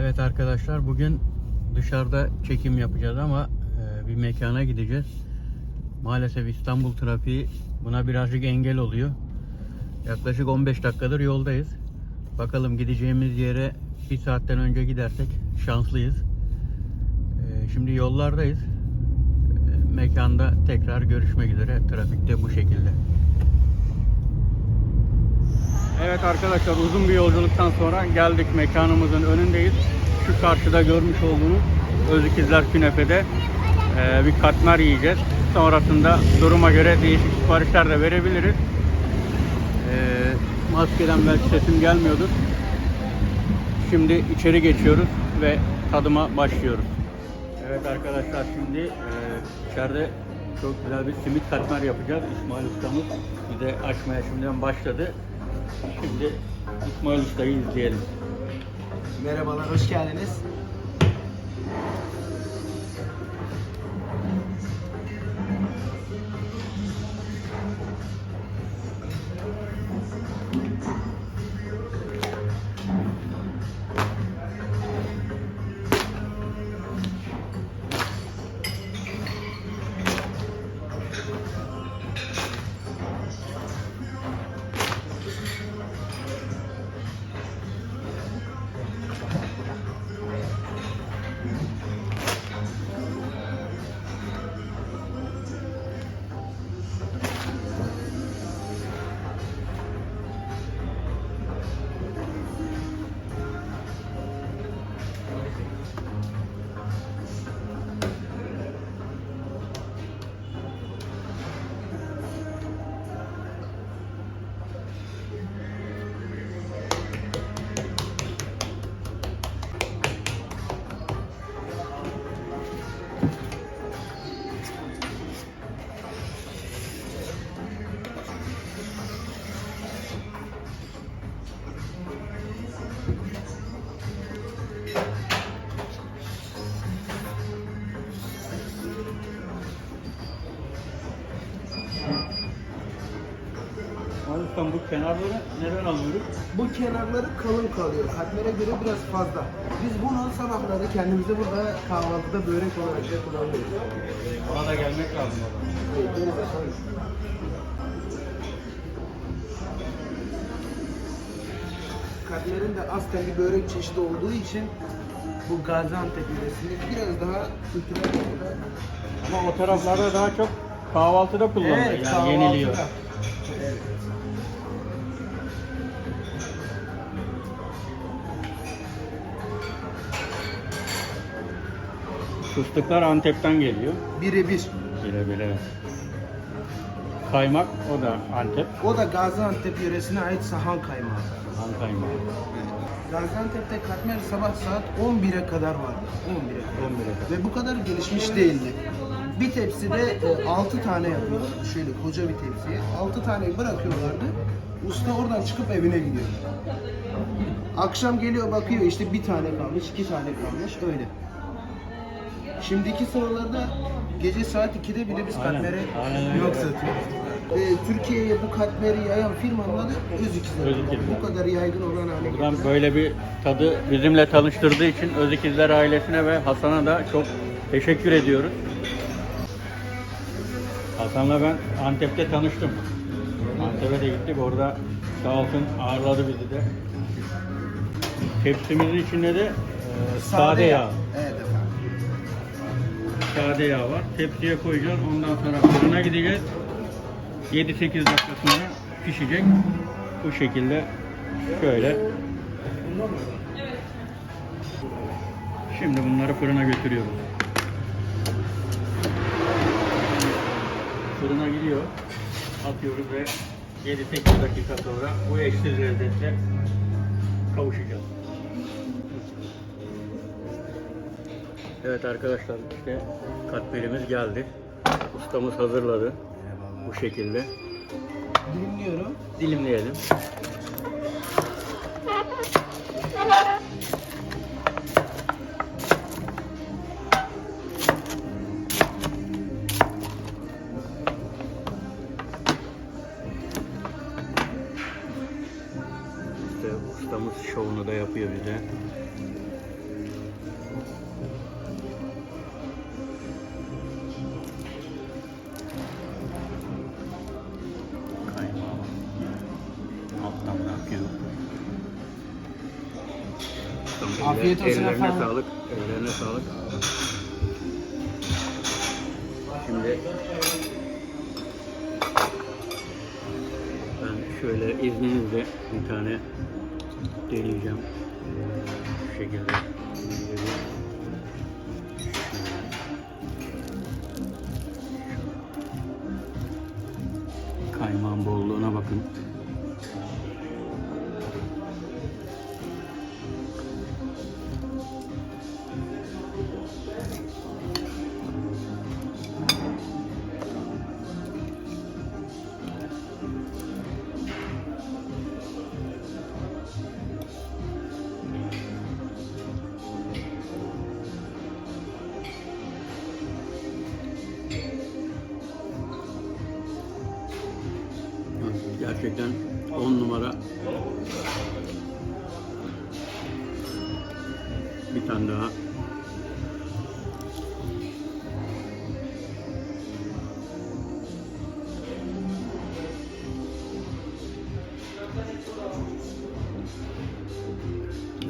Evet arkadaşlar bugün dışarıda çekim yapacağız ama e, bir mekana gideceğiz. Maalesef İstanbul trafiği buna birazcık engel oluyor. Yaklaşık 15 dakikadır yoldayız. Bakalım gideceğimiz yere bir saatten önce gidersek şanslıyız. E, Şimdi yollardayız. E, Mekanda tekrar görüşmek üzere. Trafikte bu şekilde. Evet arkadaşlar uzun bir yolculuktan sonra geldik mekanımızın önündeyiz. Şu karşıda görmüş olduğunuz Özükizler Künefe'de e, bir katmer yiyeceğiz. Sonrasında duruma göre değişik siparişler de verebiliriz. E, maskeden belki sesim gelmiyordur. Şimdi içeri geçiyoruz ve tadıma başlıyoruz. Evet arkadaşlar şimdi e, içeride çok güzel bir simit katmer yapacağız. İsmail ustamız bize açmaya şimdiden başladı. Şimdi İsmail Usta'yı izleyelim. Merhabalar, hoş geldiniz. Ustam bu kenarları neden alıyoruz? Bu kenarları kalın kalıyor. Katmere göre biraz fazla. Biz bunu sabahları kendimize burada kahvaltıda börek olarak da kullanıyoruz. Ona da gelmek lazım o zaman. Evet, deniz efendim. Katmer'in de aslen bir börek çeşidi olduğu için bu Gaziantep yöresinde biraz daha kültürel olarak Ama o taraflarda daha çok kahvaltıda kullanılıyor. yani yeniliyor. Fıstıklar Antep'ten geliyor. Birebir. Birebir evet. Kaymak o da Antep. O da Gaziantep yöresine ait sahan kaymağı. Han kaymağı. Gaziantep'te katmer sabah saat 11'e kadar vardı. 11'e kadar. 11'e kadar. Ve bu kadar gelişmiş değildi. Bir tepside 6 tane yapıyorlardı. Şöyle koca bir tepsiye. 6 taneyi bırakıyorlardı. Usta oradan çıkıp evine gidiyor. Akşam geliyor bakıyor işte bir tane kalmış, iki tane kalmış öyle. Şimdiki sıralarda gece saat 2'de bile biz Aynen, katmere aynen yok satıyoruz. Ee, Türkiye'ye bu katmeri yayan firmanın adı Özikizler. Özikizler. Bu kadar yaygın olan hale Buradan getirdi. böyle bir tadı bizimle tanıştırdığı için Özikizler ailesine ve Hasan'a da çok teşekkür ediyoruz. Hasan'la ben Antep'te tanıştım. Antep'e de gittik. Orada sağ olsun ağırladı bizi de. Tepsimizin içinde de e, sade yağ. Evet. Sade yağ var. Tepsiye koyacağız. Ondan sonra fırına gideceğiz. 7-8 dakika sonra pişecek. Bu şekilde şöyle. Şimdi bunları fırına götürüyoruz. Fırına gidiyor. Atıyoruz ve 7-8 dakika sonra bu eşsiz lezzetle kavuşacağız. Evet arkadaşlar işte katmerimiz geldi. Ustamız hazırladı. Bu şekilde. Dilimliyorum. Dilimleyelim. İşte ustamız şovunu da yapıyor bize. Afiyet olsun Ellerine efendim. sağlık. Ellerine sağlık. Şimdi ben şöyle izninizle bir tane deneyeceğim. Şu şekilde. Gerçekten 10 numara. Bir tane daha.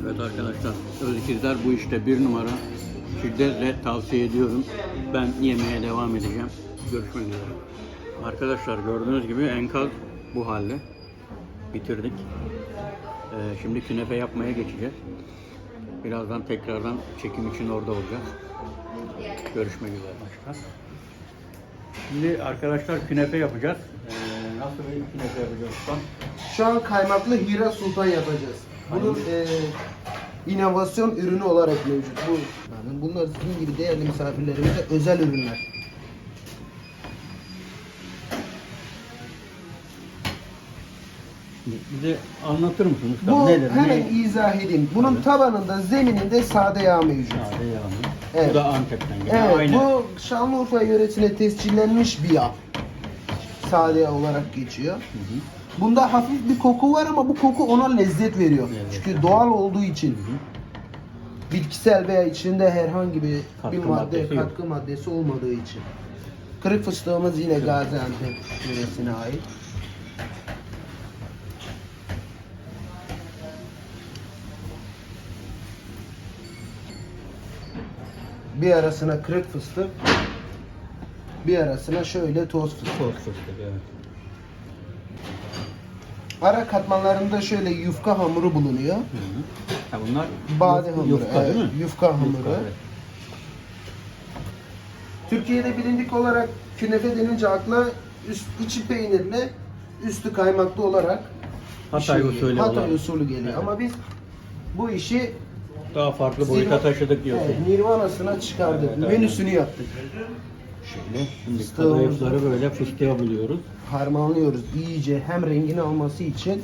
Evet arkadaşlar, Özikizler bu işte bir numara. Şiddetle tavsiye ediyorum. Ben yemeye devam edeceğim. Görüşmek üzere. Arkadaşlar gördüğünüz gibi enkaz bu halde. Bitirdik. Ee, şimdi künefe yapmaya geçeceğiz. Birazdan tekrardan çekim için orada olacağız. Görüşmek üzere başta. Şimdi arkadaşlar künefe yapacağız. Ee, nasıl bir künefe yapacağız ustam? Şu an kaymaklı Hira Sultan yapacağız. Bunun e, inovasyon ürünü olarak mevcut. Bu yani bunlar sizin gibi değerli misafirlerimize özel ürünler. Bize anlatır mısın ustam? Bu Nedir? hemen Ne? izah edeyim. Bunun tabanında, zemininde sade yağ mevcut. Sade yağ mı? Evet. Bu da Antep'ten gelen. Evet, Aynı. bu Şanlıurfa yöresine tescillenmiş bir yağ. Sade yağ olarak geçiyor. Hı hı. Bunda hafif bir koku var ama bu koku ona lezzet veriyor. Evet. Çünkü doğal olduğu için. Bitkisel veya içinde herhangi bir Katkı bir madde, maddesi yok. katkı maddesi olmadığı için. Kırık fıstığımız yine Gaziantep yöresine ait. Bir arasına kırık fıstık, bir arasına şöyle toz fıstık. Toz fıstık evet. Ara katmanlarında şöyle yufka hamuru bulunuyor. Hı hı. Ha bunlar Bade yuf- hamuru, yufka evet, değil mi? yufka hamuru. evet. Türkiye'de bilindik olarak künefe denince akla üst, içi peynirli, üstü kaymaklı olarak Hatay geliyor. usulü Hatay usulü geliyor. Evet. Ama biz bu işi Daha farklı boyuta taşıdık diyorsun. Evet, Nirvana'sına çıkardık. Evet, aynen. Menüsünü yaptık. Şöyle kadayıfları böyle fıstığa buluyoruz. Harmanlıyoruz iyice hem rengini alması için.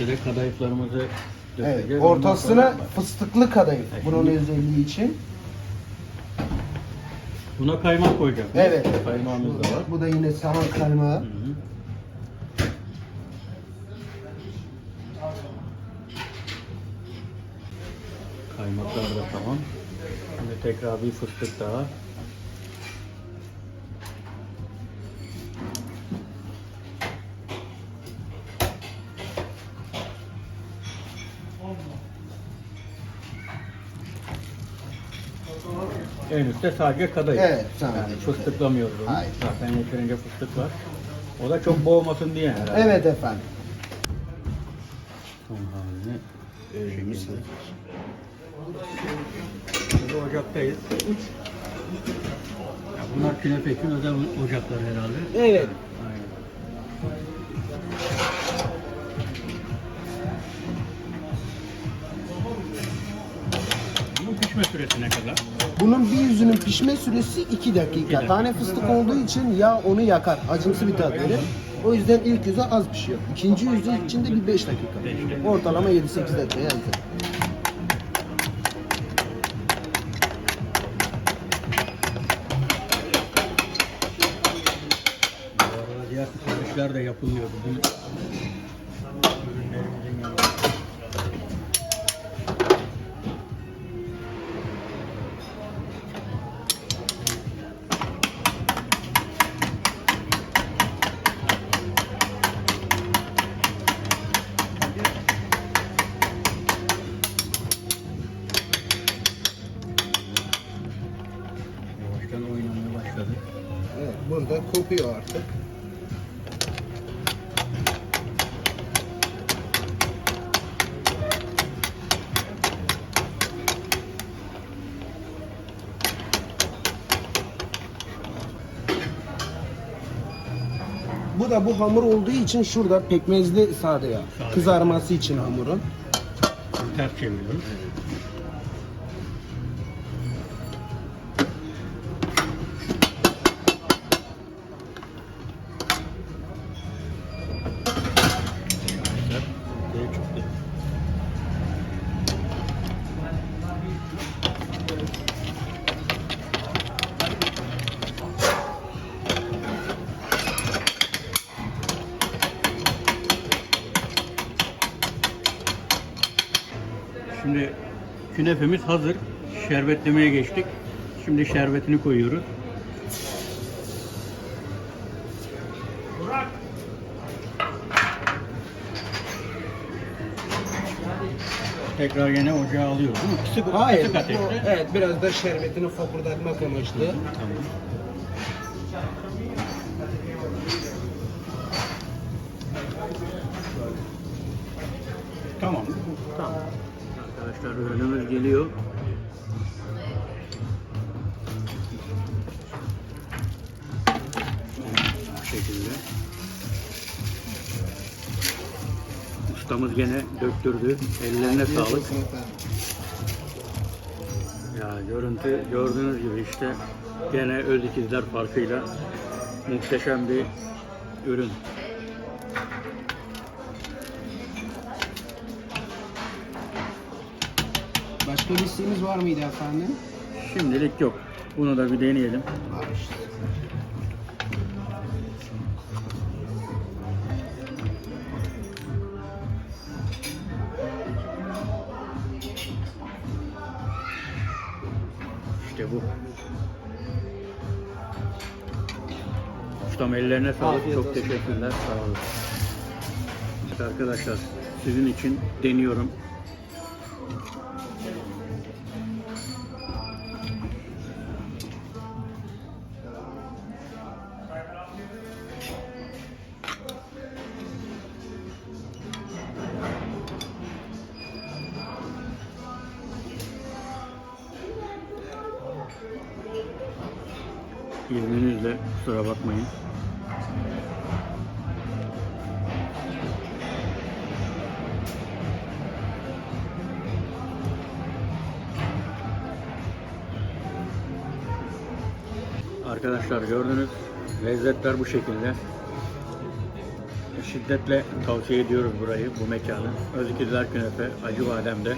Üstte de kadayıflarımızı Evet, dökeceğiz. Ondan ortasına sonra- fıstıklı kadayıf. Evet, Bunun özelliği için. Buna kaymak koyacağız. Evet. Kaymağımız da var. Bu da yine saman kaymağı. Hı hı. Kaymaklar da tamam. Şimdi tekrar bir fıstık daha. Üstte sadece kadayıf. Evet, sadece Yani fıstıklamıyoruz onu. Hayır. Zaten yeterince fıstık var. O da çok boğmasın diye herhalde. Evet efendim. Son halini şeyimiz Burada ocaktayız. Ya bunlar künefe için özel ocaklar herhalde. Evet. Aynen. Bunun pişme süresi ne kadar? Bunun bir yüzünün pişme süresi 2 dakika. Tane fıstık olduğu için yağ onu yakar. Acımsı bir tat verir. O yüzden ilk yüzü az pişiyor. İkinci yüzü içinde bir 5 dakika. Ortalama 7-8 dakika yani. Diğer kısım işler de yapılıyor. Kopuyor artık. Bu da bu hamur olduğu için şurada pekmezli sade yağ. Kızarması için hamurun. Ters çeviriyoruz. Künefemiz hazır. Şerbetlemeye geçtik. Şimdi şerbetini koyuyoruz. Tekrar yine ocağa alıyoruz değil mi? Kısık, Hayır. kısık bu- ateşte. evet biraz da şerbetini fokurdatmak amaçlı. Tamam. Tamam. Tamam. Arkadaşlar ürünümüz geliyor. Bu şekilde. Ustamız gene döktürdü. Ellerine sağlık. Ya görüntü gördüğünüz gibi işte gene öz ikizler farkıyla muhteşem bir ürün. Başka bir isteğiniz var mıydı efendim? Şimdilik yok. Bunu da bir deneyelim. Var işte. İşte bu. Ustam ellerine sağlık. Afiyet Çok olsun. teşekkürler. Sağ olun. İşte arkadaşlar sizin için deniyorum. İzninizle kusura bakmayın. Arkadaşlar gördünüz lezzetler bu şekilde. Şiddetle tavsiye ediyoruz burayı, bu mekanı. Özikizler Künefe, Acıbadem'de.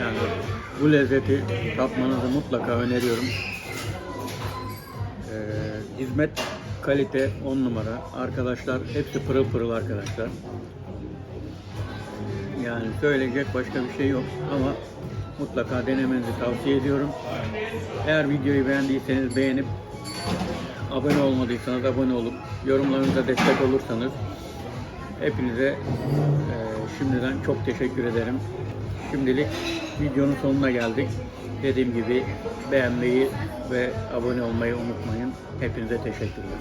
Yani bu lezzeti tatmanızı mutlaka öneriyorum. Hizmet, kalite 10 numara. Arkadaşlar hepsi pırıl pırıl arkadaşlar. Yani söyleyecek başka bir şey yok ama mutlaka denemenizi tavsiye ediyorum. Eğer videoyu beğendiyseniz beğenip abone olmadıysanız abone olup yorumlarınıza destek olursanız hepinize e, şimdiden çok teşekkür ederim. Şimdilik videonun sonuna geldik. Dediğim gibi beğenmeyi ve abone olmayı unutmayın. Hepinize teşekkürler.